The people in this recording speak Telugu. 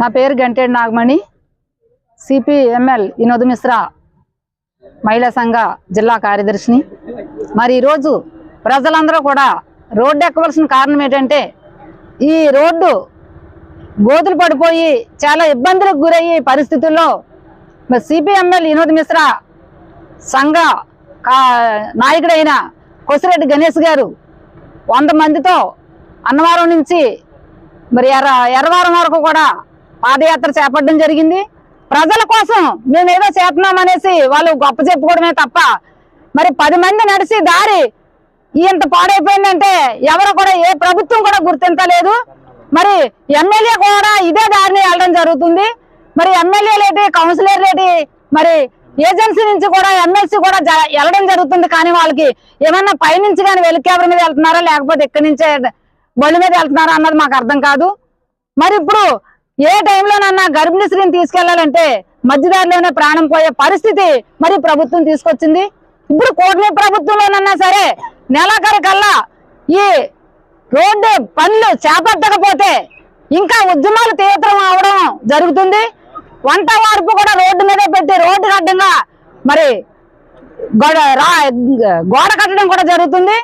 నా పేరు గంటేడు నాగమణి సిపిఎంఎల్ వినోద్ మిశ్రా మహిళా సంఘ జిల్లా కార్యదర్శిని. మరి ఈరోజు ప్రజలందరూ కూడా రోడ్డు ఎక్కవలసిన కారణం ఏంటంటే ఈ రోడ్డు గోతులు పడిపోయి చాలా ఇబ్బందులకు గురయ్యే పరిస్థితుల్లో సిపిఎంఎల్ వినోద్ మిశ్రా సంఘ నాయకుడైన కొసిరెడ్డి గణేష్ గారు వంద మందితో అన్నవరం నుంచి మరి ఎర్ర ఎర్రవారం వరకు కూడా పాదయాత్ర చేపట్టడం జరిగింది. ప్రజల కోసం మేము ఏదో చేస్తున్నాం అనేసి వాళ్ళు గొప్ప చెప్పుకోవడమే తప్ప మరి పది మంది నడిచి దారి ఇంత పాడైపోయిందంటే ఎవరు కూడా ఏ ప్రభుత్వం కూడా గుర్తించలేదు. మరి ఎమ్మెల్యే కూడా ఇదే దారిని వెళ్ళడం జరుగుతుంది. మరి ఎమ్మెల్యేలేటి కౌన్సిలర్లేటి మరి ఏజెన్సీ నుంచి కూడా ఎమ్మెల్సీ కూడా జ- వెళ్ళడం జరుగుతుంది. కానీ వాళ్ళకి ఏమన్నా పైనుంచి కానీ వెలికేవరి మీద వెళ్తున్నారా లేకపోతే ఇక్కడి నుంచే బండి మీద వెళ్తున్నారా అన్నది మాకు అర్థం కాదు. మరి ఇప్పుడు ఏ టైంలోనన్నా గర్భిణీ స్త్రీని తీసుకెళ్ళాలంటే మధ్యదారిలోనే ప్రాణం పోయే పరిస్థితి మరి ప్రభుత్వం తీసుకొచ్చింది. ఇప్పుడు కూటమి ప్రభుత్వంలోనన్నా సరే నెలాఖరు కల్లా ఈ రోడ్డు పనులు చేపట్టకపోతే ఇంకా ఉద్యమాలు తీవ్రం అవడం జరుగుతుంది. వంట వార్పు కూడా రోడ్డు మీద పెట్టి రోడ్డు అడ్డంగా మరి గోడ గోడ కట్టడం కూడా జరుగుతుంది.